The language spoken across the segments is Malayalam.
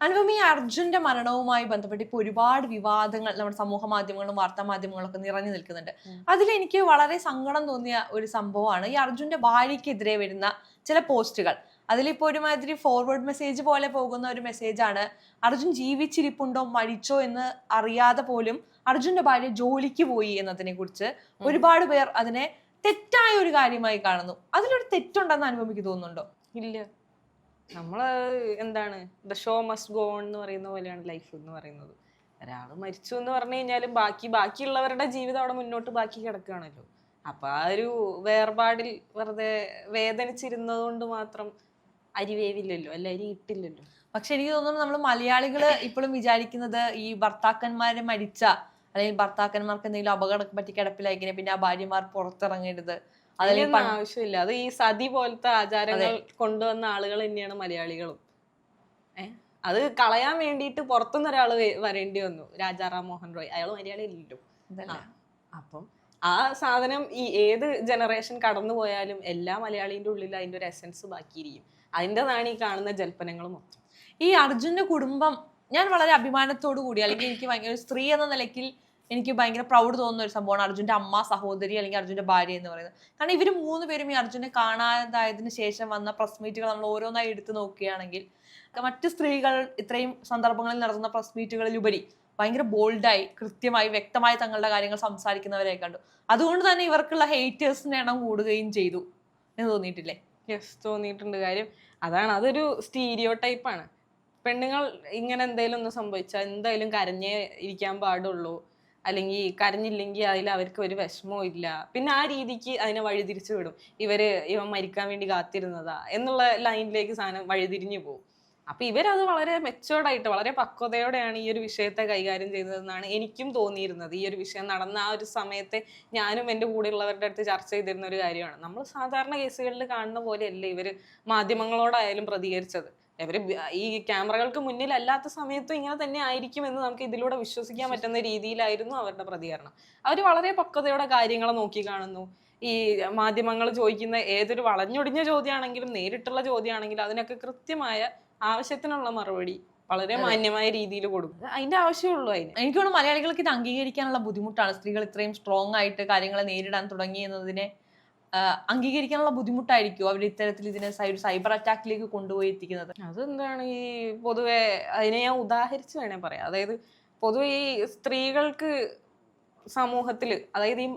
അനുപമ ഈ അർജുന്റെ മരണവുമായി ബന്ധപ്പെട്ട് ഇപ്പൊ ഒരുപാട് വിവാദങ്ങൾ നമ്മുടെ സമൂഹ മാധ്യമങ്ങളും വാർത്താ മാധ്യമങ്ങളൊക്കെ നിറഞ്ഞു നിൽക്കുന്നുണ്ട്. അതിലെനിക്ക് വളരെ സങ്കടം തോന്നിയ ഒരു സംഭവമാണ്. ഈ അർജുന്റെ ഭാര്യയ്ക്കെതിരെ വരുന്ന ചില പോസ്റ്റുകൾ. അതിലിപ്പോ ഒരുമാതിരി ഫോർവേഡ് മെസ്സേജ് പോലെ പോകുന്ന ഒരു മെസ്സേജാണ് അർജുൻ ജീവിച്ചിരിപ്പുണ്ടോ മരിച്ചോ എന്ന് അറിയാതെ പോലും അർജുന്റെ ഭാര്യ ജോലിക്ക് പോയി എന്നതിനെ കുറിച്ച് ഒരുപാട് പേർ അതിനെ തെറ്റായ ഒരു കാര്യമായി കാണുന്നു. അതിലൊരു തെറ്റുണ്ടെന്ന് അനുഭവിക്ക് തോന്നുന്നുണ്ടോ? ഇല്ല. നമ്മൾ എന്താണ് the show must go on എന്ന് പറയുന്ന പോലെയാണ് ലൈഫ് എന്ന് പറയുന്നത്. ഒരാൾ മരിച്ചു എന്ന് പറഞ്ഞു കഴിഞ്ഞാലും ബാക്കി ബാക്കിയുള്ളവരുടെ ജീവിതം അവിടെ മുന്നോട്ട് ബാക്കി കിടക്കുകയാണല്ലോ. അപ്പൊ ആ ഒരു വേർപാടിൽ വെറുതെ വേദനിച്ചിരുന്നത് കൊണ്ട് മാത്രം അരി വേവില്ലല്ലോ അല്ല അരി ഇട്ടില്ലല്ലോ. പക്ഷെ എനിക്ക് തോന്നുന്നു നമ്മൾ മലയാളികൾ ഇപ്പോഴും വിചാരിക്കുന്നത് ഈ ഭർത്താക്കന്മാരെ മരിച്ച അല്ലെങ്കിൽ ഭർത്താക്കന്മാർക്ക് എന്തെങ്കിലും അപകടം പറ്റി കിടപ്പിലായിങ്ങനെ പിന്നെ ആ ഭാര്യമാർ പുറത്തിറങ്ങരുത്. അതിലൊന്നും ആവശ്യമില്ല. അത് ഈ സതി പോലത്തെ ആചാരങ്ങൾ കൊണ്ടുവന്ന ആളുകൾ തന്നെയാണ് മലയാളികളും. അത് കളയാൻ വേണ്ടിയിട്ട് പുറത്തുനിന്ന് ഒരാൾ വരേണ്ടി വന്നു. രാജാറാം മോഹൻ റോയ്. അയാൾ മലയാളി അല്ലല്ലോ അപ്പം ആ സാധനം ഈ ഏത് ജനറേഷൻ കടന്നു പോയാലും എല്ലാ മലയാളിന്റെ ഉള്ളിൽ അതിന്റെ ഒരു എസൻസ് ബാക്കിയിരിക്കും. അതിന്റെതാണ് ഈ കാണുന്ന ജൽപ്പനങ്ങൾ മൊത്തം. ഈ അർജുന്റെ കുടുംബം ഞാൻ വളരെ അഭിമാനത്തോടു കൂടി അല്ലെങ്കിൽ എനിക്ക് ഭയങ്കര സ്ത്രീ എന്ന നിലയ്ക്ക് എനിക്ക് ഭയങ്കര പ്രൗഡ് തോന്നുന്ന ഒരു സംഭവമാണ് അർജുന്റെ അമ്മ സഹോദരി അല്ലെങ്കിൽ അർജുന്റെ ഭാര്യ എന്ന് പറയുന്നത്. കാരണം ഇവർ മൂന്ന് പേരും ഈ അർജുനെ കാണാതായതിന് ശേഷം വന്ന പ്രസ് മീറ്റുകൾ നമ്മൾ ഓരോന്നായി എടുത്തു നോക്കുകയാണെങ്കിൽ മറ്റ് സ്ത്രീകൾ ഇത്രയും സന്ദർഭങ്ങളിൽ നടത്തുന്ന പ്രസ് മീറ്റുകളിലുപരി ഭയങ്കര ബോൾഡായി കൃത്യമായി വ്യക്തമായി തങ്ങളുടെ കാര്യങ്ങൾ സംസാരിക്കുന്നവരെ കണ്ടു. അതുകൊണ്ട് തന്നെ ഇവർക്കുള്ള ഹേറ്റേഴ്സിന്റെ എണ്ണം കൂടുകയും ചെയ്തു എന്ന് തോന്നിയിട്ടില്ലേ? യെസ് തോന്നിയിട്ടുണ്ട്. കാര്യം അതാണ് അതൊരു സ്റ്റീരിയോ ടൈപ്പാണ് പെണ്ണുങ്ങൾ ഇങ്ങനെ എന്തെങ്കിലും ഒന്ന് സംഭവിച്ചാൽ എന്തായാലും കരഞ്ഞേ ഇരിക്കാൻ പാടുള്ളൂ. അല്ലെങ്കിൽ കരഞ്ഞില്ലെങ്കിൽ അതിൽ അവർക്ക് ഒരു വിഷമവും ഇല്ല. പിന്നെ ആ രീതിക്ക് അതിനെ വഴിതിരിച്ചു വിടും. ഇവർ ഇവൻ മരിക്കാൻ വേണ്ടി കാത്തിരുന്നതാ എന്നുള്ള ലൈനിലേക്ക് സാധനം വഴിതിരിഞ്ഞു പോകും. അപ്പൊ ഇവരത് വളരെ മെച്ചോർഡായിട്ട് വളരെ പക്വതയോടെയാണ് ഈ ഒരു വിഷയത്തെ കൈകാര്യം ചെയ്തതെന്നാണ് എനിക്കും തോന്നിയിരുന്നത്. ഈ ഒരു വിഷയം നടന്ന ആ ഒരു സമയത്തെ ഞാനും എന്റെ കൂടെയുള്ളവരുടെ അടുത്ത് ചർച്ച ചെയ്തിരുന്ന ഒരു കാര്യമാണ്. നമ്മൾ സാധാരണ കേസുകളിൽ കാണുന്ന പോലെയല്ല ഇവർ മാധ്യമങ്ങളോടായാലും പ്രതികരിച്ചത്. ഇവർ ബ- ഈ ക്യാമറകൾക്ക് മുന്നിൽ അല്ലാത്ത സമയത്തും ഇങ്ങനെ തന്നെ ആയിരിക്കും എന്ന് നമുക്ക് ഇതിലൂടെ വിശ്വസിക്കാൻ പറ്റുന്ന രീതിയിലായിരുന്നു അവരുടെ പ്രതികരണം. അവർ വളരെ പക്വതയോടെ കാര്യങ്ങളെ നോക്കി കാണുന്നു. ഈ മാധ്യമങ്ങൾ ചോദിക്കുന്ന ഏതൊരു വളഞ്ഞൊടിഞ്ഞ ചോദ്യമാണെങ്കിലും നേരിട്ടുള്ള ചോദ്യമാണെങ്കിലും അതിനൊക്കെ കൃത്യമായ ആവശ്യത്തിനുള്ള മറുപടി വളരെ മാന്യമായ രീതിയിൽ കൊടുക്കും. അതിന്റെ ആവശ്യമുള്ളൂ അതിന്. എനിക്ക് തോന്നുന്നു മലയാളികൾക്ക് ഇത് അംഗീകരിക്കാനുള്ള ബുദ്ധിമുട്ടാണ്. സ്ത്രീകൾ ഇത്രയും സ്ട്രോങ് ആയിട്ട് കാര്യങ്ങളെ നേരിടാൻ തുടങ്ങി എന്നതിനെ അംഗീകരിക്കാനുള്ള ബുദ്ധിമുട്ടായിരിക്കും അവർ ഇത്തരത്തിൽ ഇതിനെ സൈബർ അറ്റാക്കിലേക്ക് കൊണ്ടുപോയി എത്തിക്കുന്നത്. അതെന്താണ് ഈ പൊതുവെ അതിനെ ഞാൻ ഉദാഹരിച്ച് വേണേ പറയാം. അതായത് പൊതുവെ ഈ സ്ത്രീകൾക്ക് സമൂഹത്തിൽ അതായത് ഈ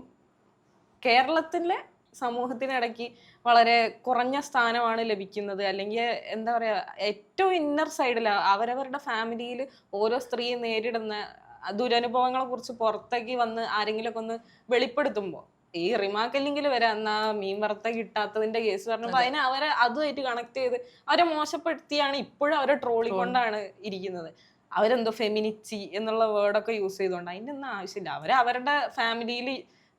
കേരളത്തിലെ സമൂഹത്തിനിടയ്ക്ക് വളരെ കുറഞ്ഞ സ്ഥാനമാണ് ലഭിക്കുന്നത്. അല്ലെങ്കിൽ എന്താ പറയുക ഏറ്റവും ഇന്നർ സൈഡിൽ അവരവരുടെ ഫാമിലിയിൽ ഓരോ സ്ത്രീയും നേരിടുന്ന ദുരനുഭവങ്ങളെ കുറിച്ച് പുറത്തേക്ക് വന്ന് ആരെങ്കിലുമൊക്കെ ഒന്ന് വെളിപ്പെടുത്തുമ്പോൾ ഈ റിമാർക്കല്ലെങ്കിൽ വരെ. അന്ന് മീൻ വറുത്ത കിട്ടാത്തതിന്റെ കേസ് പറഞ്ഞപ്പോ അതിനെ അവരെ അതുമായിട്ട് കണക്ട് ചെയ്ത് അവരെ മോശപ്പെടുത്തിയാണ് ഇപ്പോഴും അവരെ ട്രോളി കൊണ്ടാണ് ഇരിക്കുന്നത്. അവരെന്തോ ഫെമിനിറ്റി എന്നുള്ള വേർഡൊക്കെ യൂസ് ചെയ്തോണ്ട് അതിന്റെ ഒന്നും ആവശ്യമില്ല. അവർ അവരുടെ ഫാമിലിയിൽ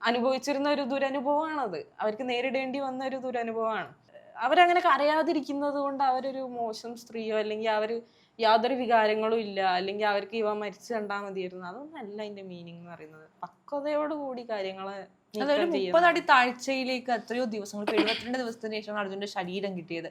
അനുഭവിച്ചിരുന്ന ഒരു ദുരനുഭവമാണത്. അവർക്ക് നേരിടേണ്ടി വന്ന ഒരു ദുരനുഭവമാണ്. അവരങ്ങനെ കരയാതിരിക്കുന്നത് കൊണ്ട് അവരൊരു മോശം സ്ത്രീയോ അല്ലെങ്കിൽ അവർ യാതൊരു വികാരങ്ങളും ഇല്ല. അല്ലെങ്കിൽ അവർക്ക് ഇവ മരിച്ചു കണ്ടാൽ മതിയായിരുന്നു. അതൊന്നും അല്ല അതിന്റെ മീനിങ് എന്ന് പറയുന്നത്. പക്വതയോടുകൂടി കാര്യങ്ങളെ നീക്കം അതൊരു മുപ്പതടി താഴ്ചയിലേക്ക് എത്രയോ ദിവസങ്ങൾ എഴുപത്തിരണ്ട് ദിവസത്തിന് ശേഷമാണ് അർജുന്റെ ശരീരം കിട്ടിയത്.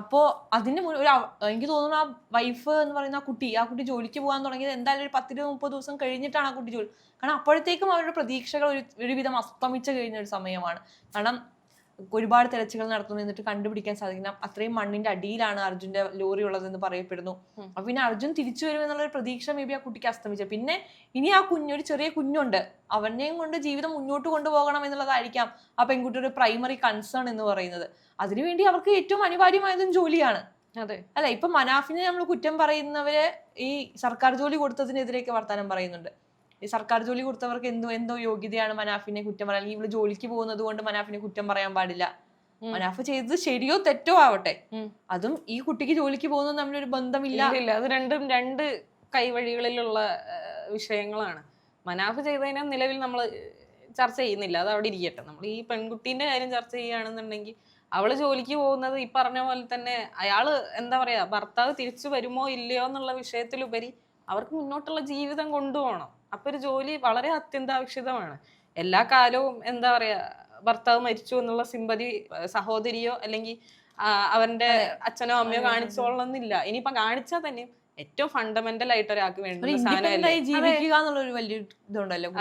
അപ്പോ അതിന് ഒരു എനിക്ക് തോന്നുന്നു ആ വൈഫ് എന്ന് പറയുന്ന ആ കുട്ടി ആ കുട്ടി ജോലിക്ക് പോകാൻ തുടങ്ങിയത് എന്തായാലും ഒരു പത്തിരുപത് മുപ്പത് ദിവസം കഴിഞ്ഞിട്ടാണ് ആ കുട്ടി ജോലി. കാരണം അപ്പോഴത്തേക്കും അവരുടെ പ്രതീക്ഷകൾ ഒരു ഒരുവിധം അസ്തമിച്ചു കഴിഞ്ഞ ഒരു സമയമാണ്. കാരണം ഒരുപാട് തെരച്ചിലുകൾ നടത്തുന്നു എന്നിട്ട് കണ്ടുപിടിക്കാൻ സാധിക്കുന്ന അത്രയും മണ്ണിന്റെ അടിയിലാണ് അർജുന്റെ ലോറി ഉള്ളതെന്ന് പറയപ്പെടുന്നു. അപ്പൊ പിന്നെ അർജുൻ തിരിച്ചു വരും എന്നുള്ള ഒരു പ്രതീക്ഷ മേ ബി ആ കുട്ടിക്ക് അസ്തമിച്ചത് പിന്നെ ഇനി ആ കുഞ്ഞൊരു ഒരു ചെറിയ കുഞ്ഞുണ്ട്. അവനെയും കൊണ്ട് ജീവിതം മുന്നോട്ട് കൊണ്ടുപോകണം എന്നുള്ളതായിരിക്കാം ആ പെൺകുട്ടിയുടെ പ്രൈമറി കൺസേൺ എന്ന് പറയുന്നത്. അതിനുവേണ്ടി അവർക്ക് ഏറ്റവും അനിവാര്യമായതും ജോലിയാണ്. അതെ. അല്ല ഇപ്പൊ മനാഫിനെ നമ്മൾ കുറ്റം പറയുന്നവര് ഈ സർക്കാർ ജോലി കൊടുത്തതിനെതിരെയൊക്കെ വർത്തമാനം പറയുന്നുണ്ട്. ഈ സർക്കാർ ജോലി കൊടുത്തവർക്ക് എന്തോ എന്തോ യോഗ്യതയാണ് മനാഫിനെ കുറ്റം പറയാൻ. അല്ലെങ്കിൽ ഇവൾ ജോലിക്ക് പോകുന്നത് കൊണ്ട് മനാഫിനെ കുറ്റം പറയാൻ പാടില്ല. മനാഫ് ചെയ്തത് ശരിയോ തെറ്റോ ആവട്ടെ. അതും ഈ കുട്ടിക്ക് ജോലിക്ക് പോകുന്നത് തമ്മിലൊരു ബന്ധമില്ല. അത് രണ്ടും രണ്ട് കൈവഴികളിലുള്ള വിഷയങ്ങളാണ്. മനാഫ് ചെയ്തതിനെ നിലവിൽ നമ്മൾ ചർച്ച ചെയ്യുന്നില്ല. അത് അവിടെ ഇരിക്കട്ടെ. നമ്മൾ ഈ പെൺകുട്ടീന്റെ കാര്യം ചർച്ച ചെയ്യുകയാണെന്നുണ്ടെങ്കിൽ അവൾ ജോലിക്ക് പോകുന്നത് ഈ പറഞ്ഞ പോലെ തന്നെ അയാൾ എന്താ പറയാ ഭർത്താവ് തിരിച്ചു വരുമോ ഇല്ലയോ എന്നുള്ള വിഷയത്തിലുപരി അവർക്ക് മുന്നോട്ടുള്ള ജീവിതം കൊണ്ടുപോകണം. അപ്പൊ ഒരു ജോലി വളരെ അത്യന്താപേക്ഷിതമാണ്. എല്ലാ കാലവും എന്താ പറയാ ഭർത്താവ് മരിച്ചു എന്നുള്ള സിമ്പതി സഹോദരിയോ അല്ലെങ്കിൽ അവന്റെ അച്ഛനോ അമ്മയോ കാണിച്ചോളണമെന്നില്ല. ഇനിയിപ്പം കാണിച്ചാൽ തന്നെ ഏറ്റവും ഫണ്ടമെന്റൽ ആയിട്ട് ഒരാൾക്ക് ഒരു വേണ്ടുന്ന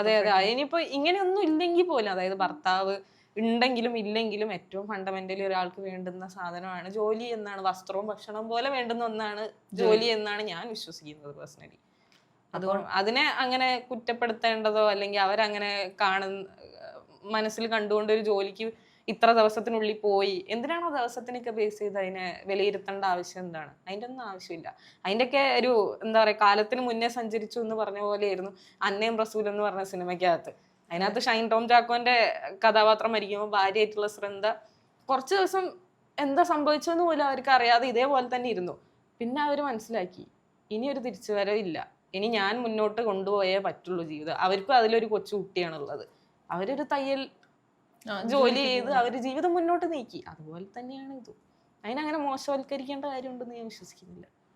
അതെ. അതെ ഇനിയിപ്പോ ഇങ്ങനെയൊന്നും ഇല്ലെങ്കിൽ പോലും അതായത് ഭർത്താവ് ഉണ്ടെങ്കിലും ഇല്ലെങ്കിലും ഏറ്റവും ഫണ്ടമെന്റലി ഒരാൾക്ക് വേണ്ടുന്ന സാധനമാണ് ജോലി എന്നാണ്. വസ്ത്രവും ഭക്ഷണവും പോലെ വേണ്ടുന്ന ഒന്നാണ് ജോലി എന്നാണ് ഞാൻ വിശ്വസിക്കുന്നത് പേഴ്സണലി അതുകൊണ്ട് അതിനെ അങ്ങനെ കുറ്റപ്പെടുത്തേണ്ടതോ അല്ലെങ്കിൽ അവരങ്ങനെ കാണുന്ന മനസ്സിൽ കണ്ടുകൊണ്ട് ഒരു ജോലിക്ക് ഇത്ര ദിവസത്തിനുള്ളിൽ പോയി എന്തിനാണ് ദിവസത്തിനൊക്കെ ബേസ് ചെയ്ത് അതിനെ വിലയിരുത്തേണ്ട ആവശ്യം എന്താണ്? അതിന്റെ ഒന്നും ആവശ്യമില്ല. അതിന്റെയൊക്കെ ഒരു എന്താ പറയുക കാലത്തിന് മുന്നേ സഞ്ചരിച്ചു എന്ന് പറഞ്ഞ പോലെയായിരുന്നു അന്നയും റസൂൽ എന്ന് പറഞ്ഞ സിനിമയ്ക്കകത്ത്. അതിനകത്ത് ഷൈൻ ടോം ചാക്കോന്റെ കഥാപാത്രം മരിക്കുമ്പോൾ ഭാര്യയായിട്ടുള്ള ശ്രദ്ധ കുറച്ച് ദിവസം എന്താ സംഭവിച്ചെന്ന് പോലും അവർക്ക് അറിയാതെ ഇതേപോലെ തന്നെ ഇരുന്നു. പിന്നെ അവർ മനസ്സിലാക്കി ഇനി ഒരു തിരിച്ചുവരവില്ല. ഇനി ഞാൻ മുന്നോട്ട് കൊണ്ടുപോയേ പറ്റുള്ളൂ ജീവിതം. അവർക്കും അതിലൊരു കൊച്ചു കുട്ടിയാണുള്ളത്. അവരൊരു തയ്യൽ ജോലി ചെയ്ത് അവർ ജീവിതം മുന്നോട്ട് നീക്കി. അതുപോലെ തന്നെയാണ് ഇതും. അതിനങ്ങനെ മോശവൽക്കരിക്കേണ്ട കാര്യമുണ്ടെന്ന് ഞാൻ വിശ്വസിക്കുന്നില്ല.